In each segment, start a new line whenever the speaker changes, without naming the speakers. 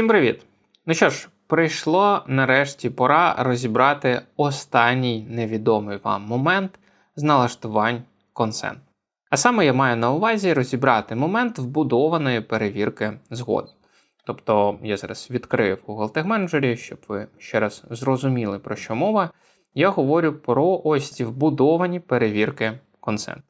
Всім привіт! Ну що ж, прийшло нарешті пора розібрати останній невідомий вам момент з налаштувань консент. А саме я маю на увазі розібрати момент вбудованої перевірки згоди. Тобто я зараз відкрив Google Tag Manager, щоб ви ще раз зрозуміли, про що мова. Я говорю про ось ці вбудовані перевірки консент.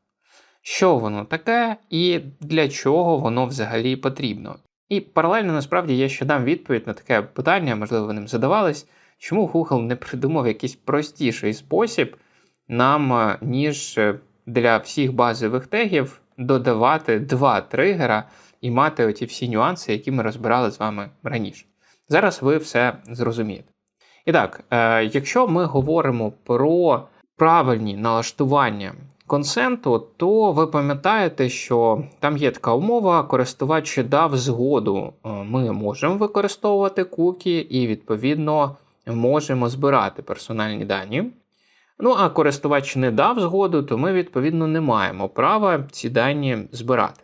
Що воно таке і для чого воно взагалі потрібно? І паралельно насправді я ще дам відповідь на таке питання, можливо, ви ним задавались, чому Google не придумав якийсь простіший спосіб нам, е, ніж е, для всіх базових тегів додавати два тригера і мати оті всі нюанси, які ми розбирали з вами раніше. Зараз ви все зрозумієте. І так, е, якщо ми говоримо про правильні налаштування консенту, то ви пам'ятаєте, що там є така умова, користувач дав згоду. Е, ми можемо використовувати кукі і, відповідно, можемо збирати персональні дані. Ну, а користувач не дав згоду, то ми, відповідно, не маємо права ці дані збирати.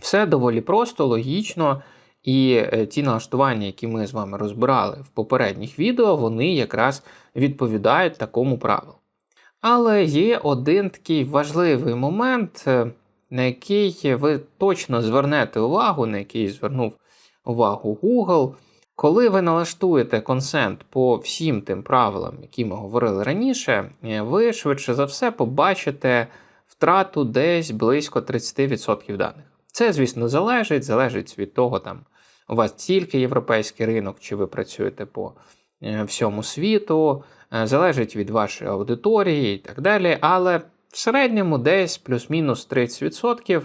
Все доволі просто, логічно. І е, ті налаштування, які ми з вами розбирали в попередніх відео, вони якраз відповідають такому правилу. Але є один такий важливий момент, е, на який ви точно звернете увагу, на який звернув увагу Google. Коли ви налаштуєте консент по всім тим правилам, які ми говорили раніше, е, ви швидше за все побачите втрату десь близько 30% даних. Це, звісно, залежить, залежить від того, там у вас тільки європейський ринок, чи ви працюєте по всьому світу. Е, залежить від вашої аудиторії і так далі. Але в середньому десь плюс-мінус 30%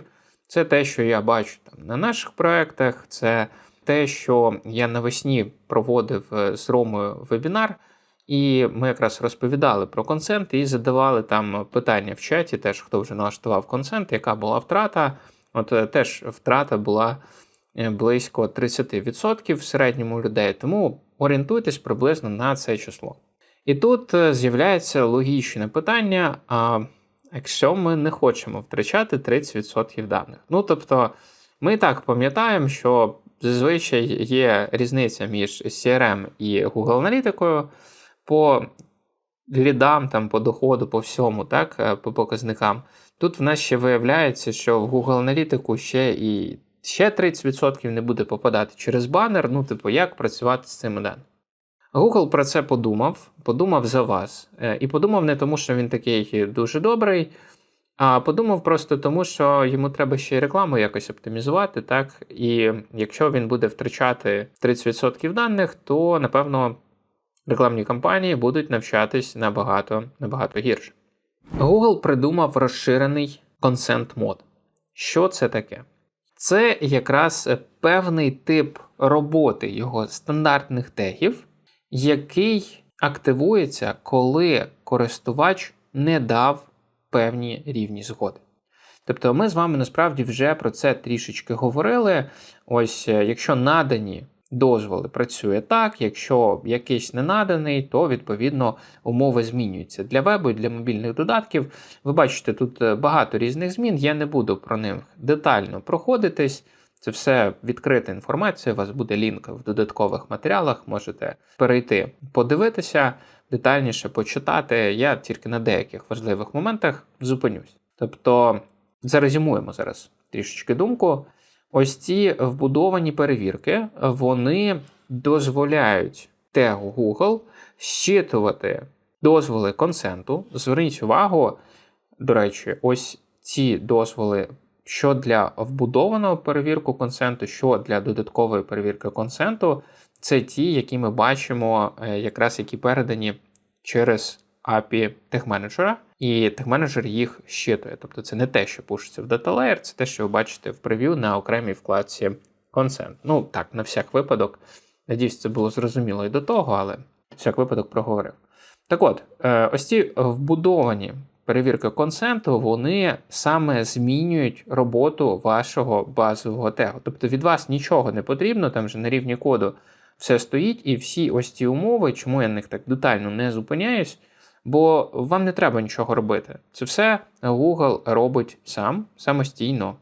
це те, що я бачу там на наших проєктах, це те, що я навесні проводив е, з Ромою вебінар. І ми якраз розповідали про консент і задавали там питання в чаті, теж хто вже налаштував консент, яка була втрата. От е, теж втрата була близько 30% в середньому людей. Тому орієнтуйтесь приблизно на це число. І тут е, з'являється логічне питання: а якщо ми не хочемо втрачати 30% даних. Ну тобто, ми так пам'ятаємо, що зазвичай є різниця між CRM і Google аналітикою по лідам, там, по доходу, по всьому, так, е, по показникам. Тут в нас ще виявляється, що в Google аналітику ще і ще 30% не буде попадати через банер. Ну, типу, як працювати з цими даними. Google про це подумав, подумав за вас. Е, і подумав не тому, що він такий дуже добрий, а подумав просто тому, що йому треба ще й рекламу якось оптимізувати. так? І якщо він буде втрачати 30% даних, то напевно рекламні кампанії будуть навчатись набагато, набагато гірше. Google придумав розширений консент мод. Що це таке? Це якраз певний тип роботи його стандартних тегів який активується, коли користувач не дав певні рівні згоди. Тобто ми з вами насправді вже про це трішечки говорили. Ось, е, якщо надані дозволи працює так, якщо якийсь не наданий, то відповідно умови змінюються. Для вебу і для мобільних додатків. Ви бачите, тут е, багато різних змін, я не буду про них детально проходитись. Це все відкрита інформація. У вас буде лінк в додаткових матеріалах. Можете перейти, подивитися, детальніше почитати. Я тільки на деяких важливих моментах зупинюсь. Тобто, зарезюмуємо зараз трішечки думку. Ось ці вбудовані перевірки, вони дозволяють тегу Google щитувати дозволи консенту. Зверніть увагу, до речі, ось ці дозволи що для вбудованого перевірку консенту, що для додаткової перевірки консенту, це ті, які ми бачимо, е, якраз які передані через API техменеджера, і техменеджер їх щитує. Тобто це не те, що пушиться в Data Layer, це те, що ви бачите в прев'ю на окремій вкладці Consent. Ну так, на всяк випадок. Надіюсь, це було зрозуміло і до того, але всяк випадок проговорив. Так от, е, ось ці вбудовані перевірки консенту, вони саме змінюють роботу вашого базового тегу. Тобто від вас нічого не потрібно, там же на рівні коду все стоїть, і всі ось ці умови, чому я на них так детально не зупиняюсь, бо вам не треба нічого робити. Це все Google робить сам самостійно.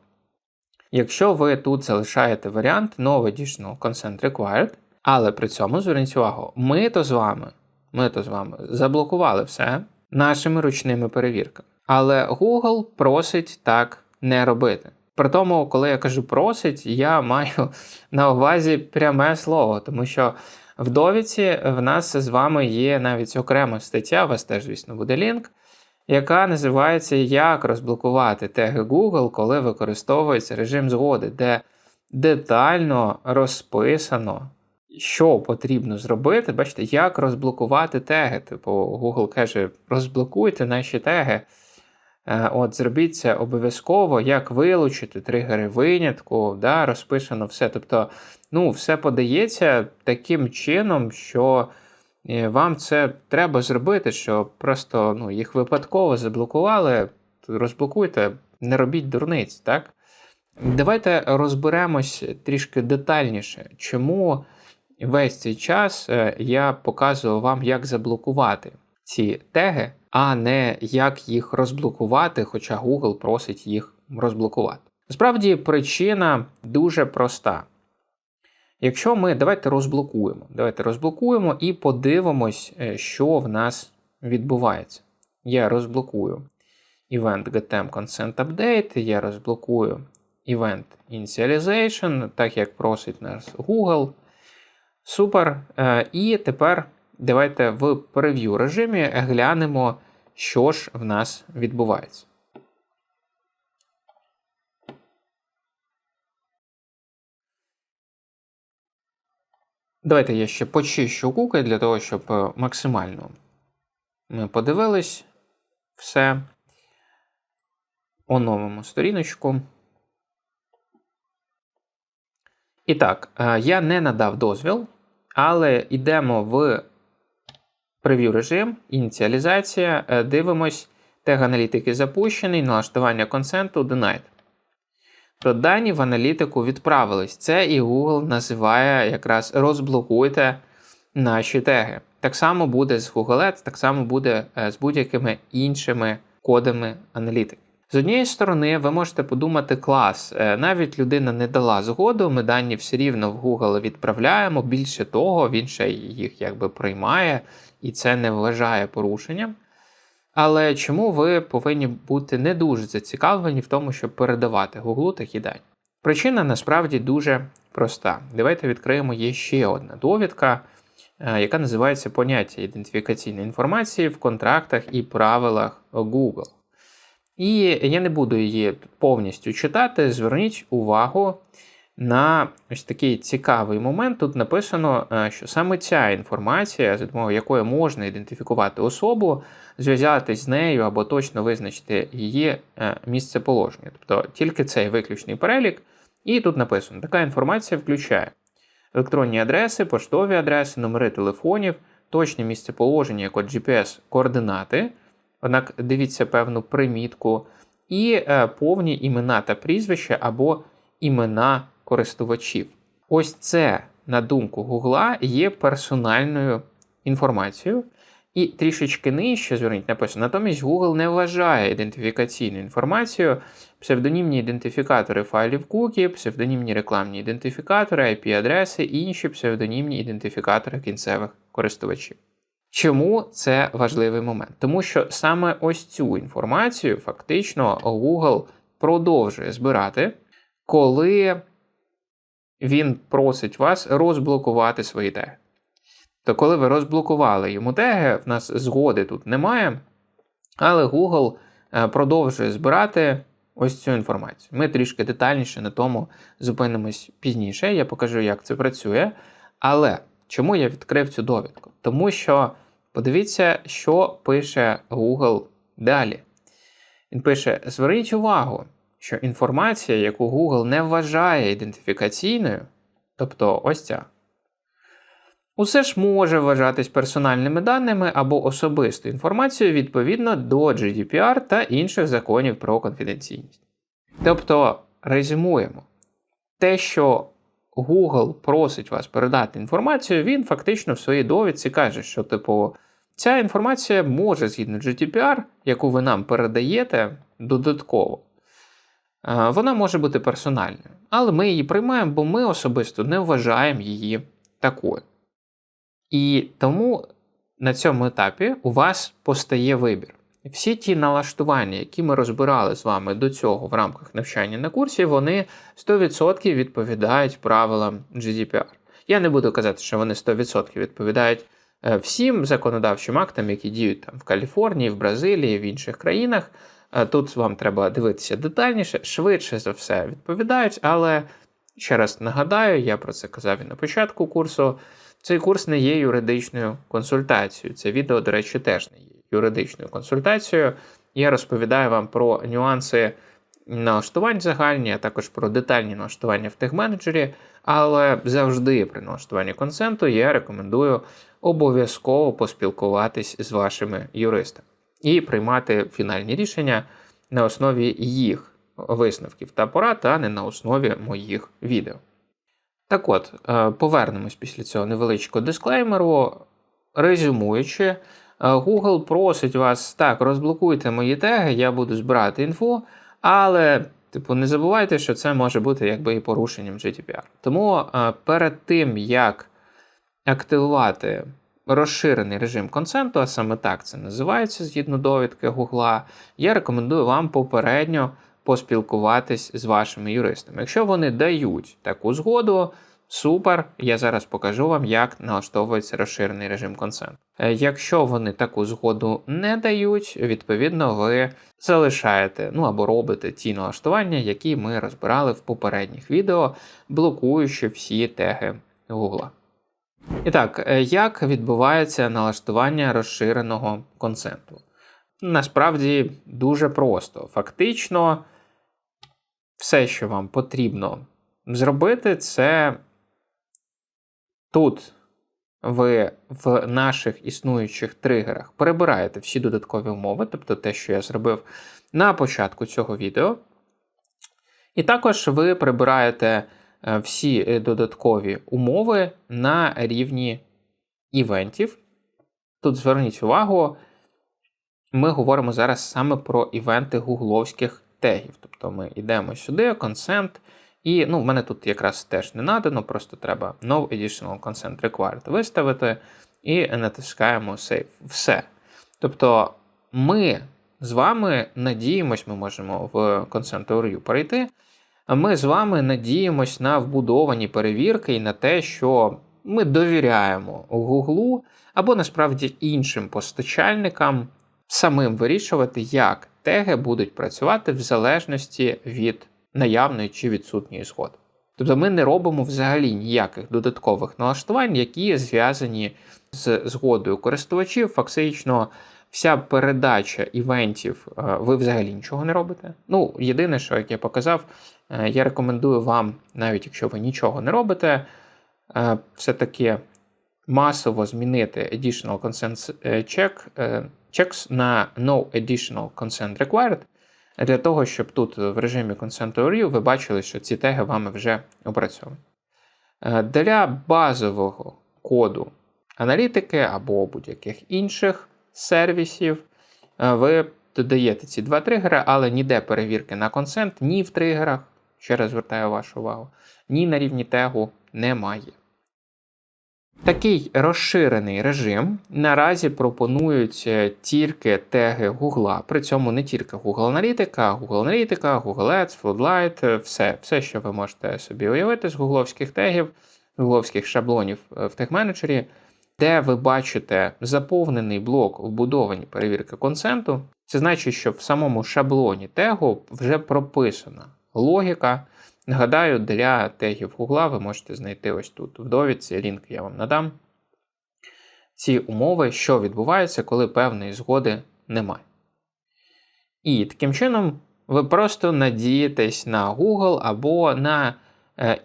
Якщо ви тут залишаєте варіант No Additional Consent Required, але при цьому зверніть увагу, ми то з вами, ми то з вами заблокували все нашими ручними перевірками. Але Google просить так не робити. При тому, коли я кажу просить, я маю на увазі пряме слово, тому що в довідці в нас з вами є навіть окрема стаття, у вас теж, звісно, буде лінк, яка називається Як розблокувати теги Google, коли використовується режим згоди, де детально розписано, що потрібно зробити. Бачите, як розблокувати теги. Типу, Google каже, розблокуйте наші теги. Е, От, зробіть це обов'язково, як вилучити тригери винятку, да, розписано все. Тобто, ну, все подається таким чином, що е, вам це треба зробити, що просто ну, їх випадково заблокували, розблокуйте, не робіть дурниць, так? Давайте розберемось трішки детальніше, чому весь цей час е, я показував вам, як заблокувати ці теги, а не як їх розблокувати, хоча Google просить їх розблокувати. Насправді причина дуже проста. Якщо ми давайте розблокуємо, давайте розблокуємо і подивимось, е, що в нас відбувається. Я розблокую Event GetM Consent Update, я розблокую Event Initialization, так як просить нас Google. Супер. Е, І тепер давайте в прев'ю режимі глянемо, що ж в нас відбувається. Давайте я ще почищу куки для того, щоб е, максимально ми подивились все. Оновимо сторіночку. І так, е, я не надав дозвіл, але йдемо в прев'ю режим, ініціалізація, е, дивимось, тег аналітики запущений, налаштування консенту denied. То дані в аналітику відправились. Це і Google називає якраз розблокуйте наші теги. Так само буде з Google Ads, так само буде е, з будь-якими іншими кодами аналітики. З однієї сторони, ви можете подумати, клас, е, навіть людина не дала згоду, ми дані все рівно в Google відправляємо. Більше того, він ще їх якби приймає, і це не вважає порушенням. Але чому ви повинні бути не дуже зацікавлені в тому, щоб передавати Google такі дані? Причина насправді дуже проста. Давайте відкриємо є ще одна довідка, е, яка називається поняття ідентифікаційної інформації в контрактах і правилах Google. І я не буду її повністю читати. Зверніть увагу на ось такий цікавий момент. Тут написано, е, що саме ця інформація, за допомогою якої можна ідентифікувати особу, зв'язатись з нею або точно визначити її е, місце положення. Тобто тільки цей виключний перелік. І тут написано: така інформація включає електронні адреси, поштові адреси, номери телефонів, точне місце положення, як от GPS-координати. Однак дивіться певну примітку, і е, повні імена та прізвища або імена користувачів. Ось це, на думку Гугла, є персональною інформацією. І трішечки нижче, зверніть написано, натомість Google не вважає ідентифікаційну інформацію, псевдонімні ідентифікатори файлів кукі, псевдонімні рекламні ідентифікатори, IP-адреси і інші псевдонімні ідентифікатори кінцевих користувачів. Чому це важливий момент? Тому що саме ось цю інформацію фактично Google продовжує збирати, коли він просить вас розблокувати свої теги. То коли ви розблокували йому теги, в нас згоди тут немає, але Google е, продовжує збирати ось цю інформацію. Ми трішки детальніше на тому зупинимось пізніше. Я покажу, як це працює. Але чому я відкрив цю довідку? Тому що подивіться, що пише Google далі. Він пише: зверніть увагу, що інформація, яку Google не вважає ідентифікаційною, тобто ось ця, усе ж може вважатись персональними даними або особистою інформацією відповідно до GDPR та інших законів про конфіденційність. Тобто, резюмуємо, те, що Google просить вас передати інформацію, він фактично в своїй довідці каже, що, типу, ця інформація може згідно GDPR, яку ви нам передаєте, додатково Вона може бути персональною, але ми її приймаємо, бо ми особисто не вважаємо її такою. І тому на цьому етапі у вас постає вибір. Всі ті налаштування, які ми розбирали з вами до цього в рамках навчання на курсі, вони 100% відповідають правилам GDPR. Я не буду казати, що вони 100% відповідають е, всім законодавчим актам, які діють там в Каліфорнії, в Бразилії, в інших країнах. Е, Тут вам треба дивитися детальніше, швидше за все відповідають, але ще раз нагадаю, я про це казав і на початку курсу. Цей курс не є юридичною консультацією. Це відео, до речі, теж не є юридичною консультацією. Я розповідаю вам про нюанси налаштувань загальні, а також про детальні налаштування в техменеджері, але завжди при налаштуванні консенту я рекомендую обов'язково поспілкуватись з вашими юристами і приймати фінальні рішення на основі їх висновків та порад, а не на основі моїх відео. Так от, е, повернемось після цього невеличкого дисклеймеру. Резюмуючи, е, Google просить вас так, розблокуйте мої теги, я буду збирати інфу, але, типу, не забувайте, що це може бути якби і порушенням GDPR. Тому е, перед тим, як активувати розширений режим консенту, а саме так це називається згідно довідки Google, я рекомендую вам попередньо поспілкуватись з вашими юристами. Якщо вони дають таку згоду, супер, я зараз покажу вам, як налаштовується розширений режим консенту. Е, Якщо вони таку згоду не дають, відповідно, ви залишаєте ну або робите ті налаштування, які ми розбирали в попередніх відео, блокуючи всі теги Google. І так, е, як відбувається налаштування розширеного консенту? Насправді дуже просто. Фактично, все, що вам потрібно зробити, це тут ви в наших існуючих тригерах перебираєте всі додаткові умови, тобто те, що я зробив на початку цього відео. І також ви прибираєте всі е, додаткові умови на рівні івентів. Тут зверніть увагу, ми говоримо зараз саме про івенти гугловських тегів. Тобто ми йдемо сюди, consent, і ну, в мене тут якраз теж не надано, просто треба No Additional Consent Required виставити і натискаємо Save. Все. Тобто ми з вами надіємось, ми можемо в Consent Overview перейти. Ми з вами надіємось на вбудовані перевірки і на те, що ми довіряємо Гуглу або насправді іншим постачальникам самим вирішувати, як теги будуть працювати в залежності від наявної чи відсутньої згоди. Тобто ми не робимо взагалі ніяких додаткових налаштувань, які зв'язані з згодою користувачів. Фактично, вся передача івентів, е, ви взагалі нічого не робите. Ну, єдине, що як я показав, е, я рекомендую вам, навіть якщо ви нічого не робите, е, все-таки масово змінити Additional Consent Check, checks на No Additional Consent Required, для того, щоб тут в режимі Consent Overview ви бачили, що ці теги вами вже опрацьовані. Для базового коду аналітики або будь-яких інших сервісів. Ви додаєте ці два тригери, але ніде перевірки на консент, ні в тригерах, ще раз звертаю вашу увагу, ні на рівні тегу немає. Такий розширений режим. Наразі пропонують е, тільки теги Google, при цьому не тільки Google Аналітика, Google Аналітика, Google Ads, Floodlight, е, все, все, що ви можете собі уявити з гугловських тегів, гугловських шаблонів е, в техменеджері, де ви бачите заповнений блок вбудовані перевірки консенту. Це значить, що в самому шаблоні тегу вже прописана логіка. Нагадаю, для тегів Google ви можете знайти ось тут в довідці, лінк я вам надам. Ці умови, що відбувається, коли певної згоди немає. І таким чином ви просто надієтесь на Google або на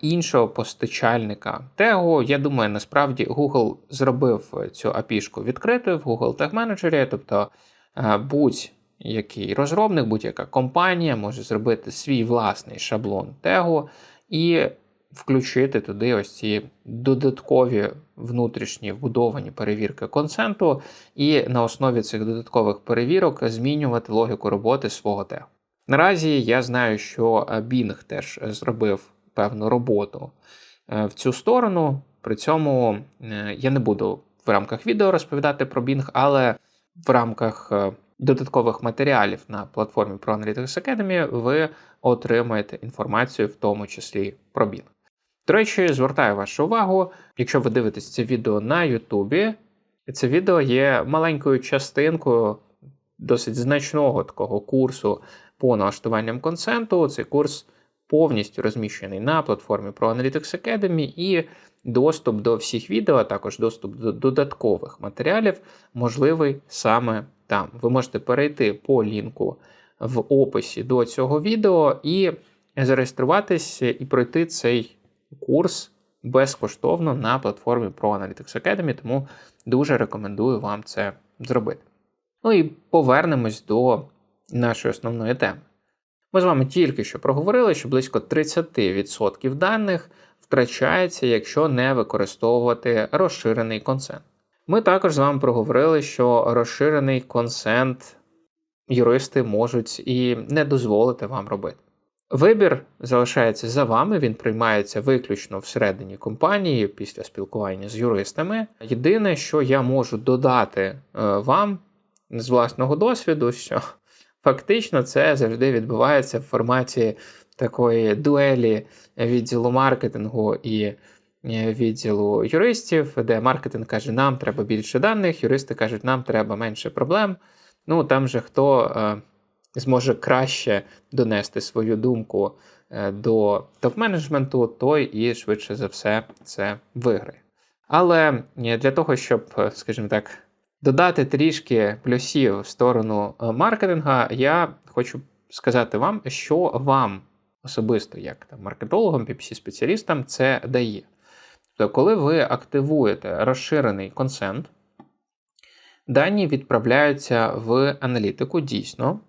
іншого постачальника тегу. Я думаю, насправді Google зробив цю API відкритою в Google Tag Manager, тобто е, будь який розробник, будь-яка компанія може зробити свій власний шаблон тегу і включити туди ось ці додаткові внутрішні вбудовані перевірки консенту, і на основі цих додаткових перевірок змінювати логіку роботи свого тегу. Наразі я знаю, що е, Bing теж зробив певну роботу е, в цю сторону. При цьому е, я не буду в рамках відео розповідати про Bing, але в рамках додаткових матеріалів на платформі Pro Analytics Academy ви отримаєте інформацію, в тому числі про Bing. До речі, звертаю вашу увагу, якщо ви дивитесь це відео на Ютубі, це відео є маленькою частинкою досить значного такого курсу по налаштуванням консенту. Цей курс повністю розміщений на платформі Pro Analytics Academy і доступ до всіх відео, а також доступ до додаткових матеріалів можливий саме там. Ви можете перейти по лінку в описі до цього відео і зареєструватися і пройти цей курс безкоштовно на платформі Pro Analytics Academy, тому дуже рекомендую вам це зробити. Ну і повернемось до нашої основної теми. Ми з вами тільки що проговорили, що близько 30% даних втрачається, якщо не використовувати розширений консент. Ми також з вами проговорили, що розширений консент юристи можуть і не дозволити вам робити. Вибір залишається за вами, він приймається виключно всередині компанії після спілкування з юристами. Єдине, що я можу додати е, вам з власного досвіду, що фактично це завжди відбувається в форматі такої дуелі відділу маркетингу і е, відділу юристів, де маркетинг каже, нам треба більше даних, юристи кажуть, нам треба менше проблем. Ну там же хто е, зможе краще донести свою думку е, до топ-менеджменту, той і швидше за все це виграє. Але для того, щоб, скажімо так, додати трішки плюсів в сторону е, маркетинга, я хочу сказати вам, що вам особисто, як там, маркетологам, PPC-спеціалістам, це дає. Тобто, коли ви активуєте розширений консент, дані відправляються в аналітику дійсно.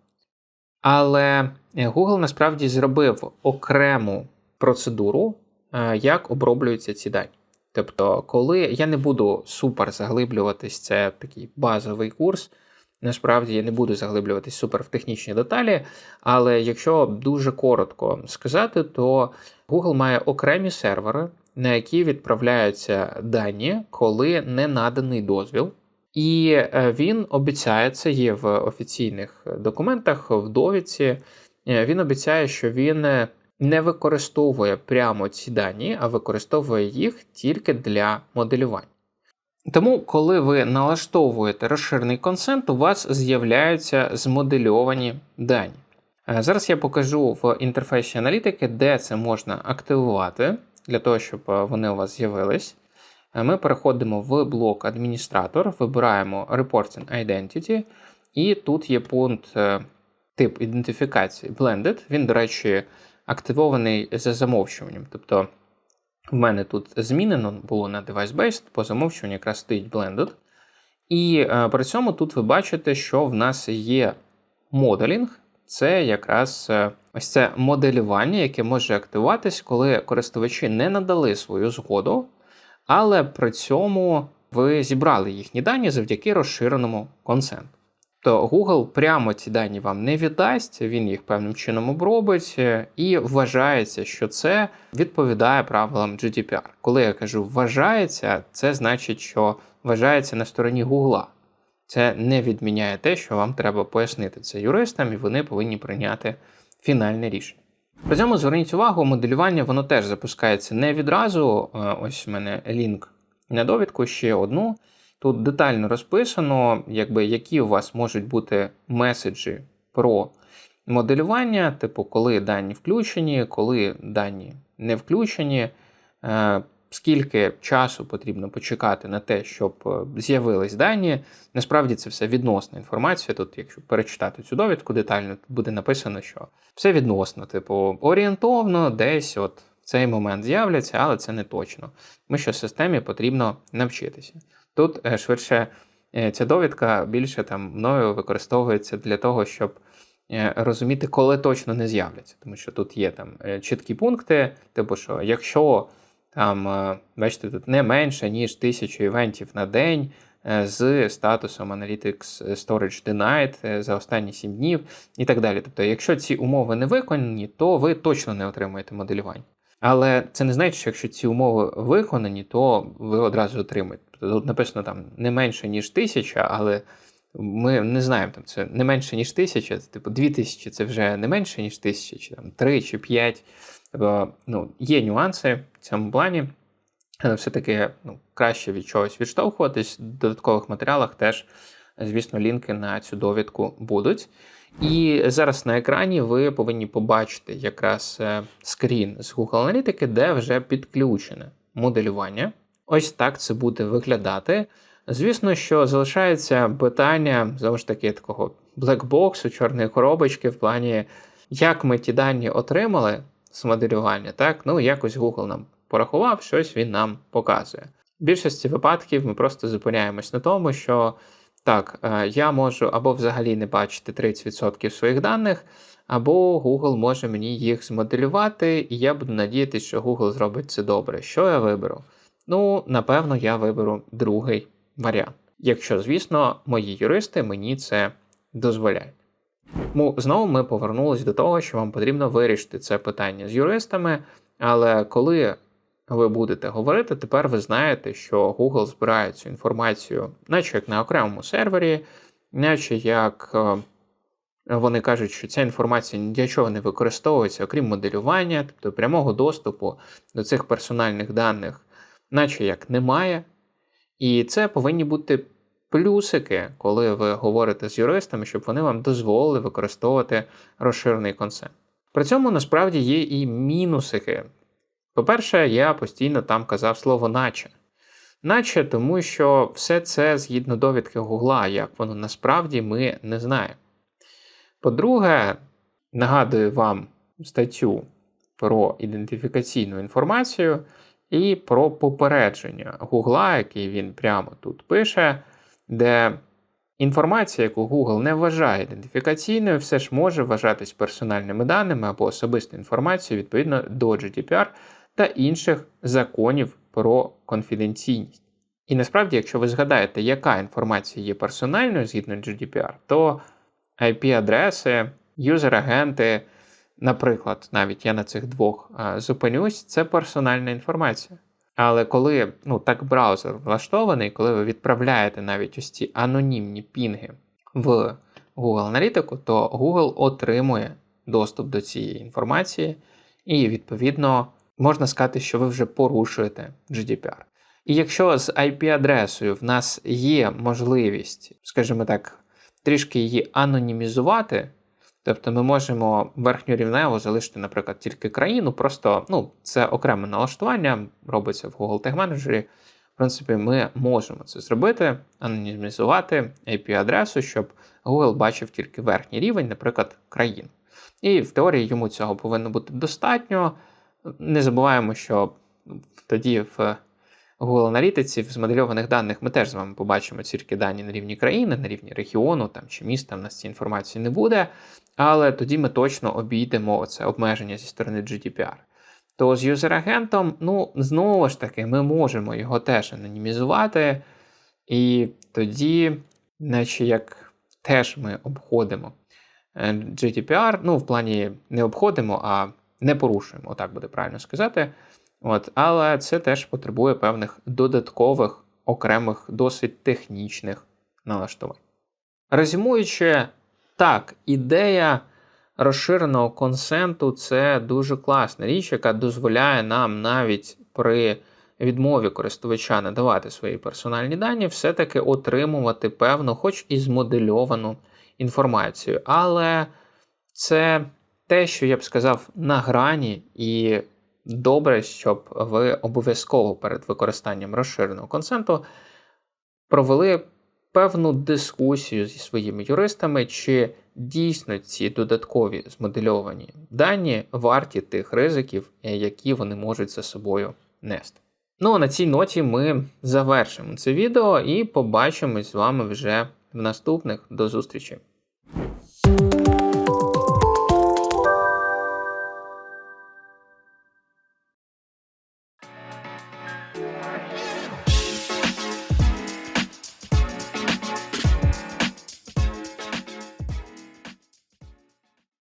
Але Google насправді зробив окрему процедуру, е, як оброблюються ці дані. Тобто, коли я не буду супер заглиблюватись, це такий базовий курс. Насправді я не буду заглиблюватись супер в технічні деталі, але якщо дуже коротко сказати, то Google має окремі сервери, на які відправляються дані, коли не наданий дозвіл. І е, він обіцяє, це є в офіційних документах, в довідці. Е, він обіцяє, що він е, не використовує прямо ці дані, а використовує їх тільки для моделювання. Тому, коли ви налаштовуєте розширений консент, у вас з'являються змодельовані дані. Зараз я покажу в інтерфейсі аналітики, де це можна активувати, для того, щоб вони у вас з'явились. Ми переходимо в блок адміністратор, вибираємо Reporting Identity, і тут є пункт тип ідентифікації Blended. Він, до речі, активований за замовчуванням. Тобто в мене тут змінено було на device-based, по замовчуванню якраз стоїть Blended. І е, при цьому тут ви бачите, що в нас є моделінг. Це якраз е, ось це моделювання, яке може активуватись, коли користувачі не надали свою згоду, але при цьому ви зібрали їхні дані завдяки розширеному консенту то Google прямо ці дані вам не віддасть, він їх певним чином обробить, е, і вважається, що це відповідає правилам GDPR. Коли я кажу вважається, це значить, що вважається на стороні Google. Це не відміняє те, що вам треба пояснити це юристам, і вони повинні прийняти фінальне рішення. При цьому зверніть увагу, моделювання воно теж запускається не відразу. Е, ось у мене лінк на довідку ще одну. Тут детально розписано, якби, які у вас можуть бути меседжі про моделювання, типу, коли дані включені, коли дані не включені, е, скільки часу потрібно почекати на те, щоб е, з'явились дані. Насправді це все відносна інформація. Тут, якщо перечитати цю довідку детально, тут буде написано, що все відносно, типу, орієнтовно десь от в цей момент з'являться, але це не точно. Тому що системі потрібно навчитися. Тут е, швидше е, ця довідка більше там мною використовується для того, щоб е, розуміти, коли точно не з'являться. Тому що тут є там чіткі пункти, типу, що якщо там, бачите, тут не менше, ніж тисячу івентів на день з статусом Analytics Storage Denied за останні 7 днів і так далі. Тобто, якщо ці умови не виконані, то ви точно не отримаєте моделювання. Але це не значить, що якщо ці умови виконані, то ви одразу отримаєте. Тобто тут написано там не менше, ніж тисяча, але ми не знаємо, там це не менше, ніж тисяча, це, типу дві тисячі це вже не менше, ніж тисяча, чи там три чи п'ять. Тобто, ну, є нюанси в цьому плані, але все-таки ну, краще від чогось відштовхуватись. В додаткових матеріалах теж, звісно, лінки на цю довідку будуть. І зараз на екрані ви повинні побачити якраз е, скрін з Google Аналітики, де вже підключене моделювання. Ось так це буде виглядати. Звісно, що залишається питання знову таки такого блекбоксу, чорної коробочки, в плані, як ми ті дані отримали з моделювання, так, ну якось Google нам порахував, щось він нам показує. В більшості випадків ми просто зупиняємось на тому, що так, е, я можу або взагалі не бачити 30% своїх даних, або Google може мені їх змоделювати, і я буду надіятися, що Google зробить це добре. Що я виберу? Ну, напевно, я виберу другий варіант. Якщо, звісно, мої юристи мені це дозволяють. Ну, знову ми повернулись до того, що вам потрібно вирішити це питання з юристами, але коли ви будете говорити, тепер ви знаєте, що Google збирає цю інформацію, наче як на окремому сервері, наче як е, вони кажуть, що ця інформація ні для чого не використовується, окрім моделювання, тобто прямого доступу до цих персональних даних, наче як немає. І це повинні бути плюсики, коли ви говорите з юристами, щоб вони вам дозволили використовувати розширений консент. При цьому насправді є і мінусики. По-перше, я постійно там казав слово наче. Наче тому, що все це згідно довідки Гугла, як воно насправді ми не знаємо. По-друге, нагадую вам статтю про ідентифікаційну інформацію і про попередження Гугла, який він прямо тут пише, де інформація, яку Google не вважає ідентифікаційною, все ж може вважатись персональними даними або особистою інформацією відповідно до GDPR та інших законів про конфіденційність. І насправді, якщо ви згадаєте, яка інформація є персональною згідно GDPR, то IP-адреси, юзер-агенти, наприклад, навіть я на цих двох зупинюсь, це персональна інформація. Але коли ну, так браузер влаштований, коли ви відправляєте навіть ось ці анонімні пінги в Google Аналітику, то Google отримує доступ до цієї інформації, і, відповідно, можна сказати, що ви вже порушуєте GDPR. І якщо з IP-адресою в нас є можливість, скажімо так, трішки її анонімізувати, тобто ми можемо верхньорівнево залишити, наприклад, тільки країну, просто ну, це окреме налаштування, робиться в Google Tag Manager. В принципі, ми можемо це зробити, анонімізувати IP-адресу, щоб Google бачив тільки верхній рівень, наприклад, країн. І в теорії йому цього повинно бути достатньо. Не забуваємо, що тоді в Google аналітиці в змодельованих даних ми теж з вами побачимо тільки дані на рівні країни, на рівні регіону там, чи міста, в нас цієї інформації не буде. Але тоді ми точно обійдемо це обмеження зі сторони GDPR. То з юзер-агентом, ну, знову ж таки, ми можемо його теж анонімізувати, і тоді, наче як теж ми обходимо е, GDPR, ну, в плані не обходимо, а не порушуємо, отак буде правильно сказати. От, Але це теж потребує певних додаткових, окремих, досить технічних налаштувань. Резюмуючи, так, ідея розширеного консенту це дуже класна річ, яка дозволяє нам навіть при відмові користувача надавати свої персональні дані, все-таки отримувати певну, хоч і змодельовану інформацію. Але це те, що я б сказав, на грані, і добре, щоб ви обов'язково перед використанням розширеного консенту провели певну дискусію зі своїми юристами, чи дійсно ці додаткові змодельовані дані варті тих ризиків, які вони можуть за собою нести. Ну а на цій ноті ми завершимо це відео і побачимось з вами вже в наступних. До зустрічі!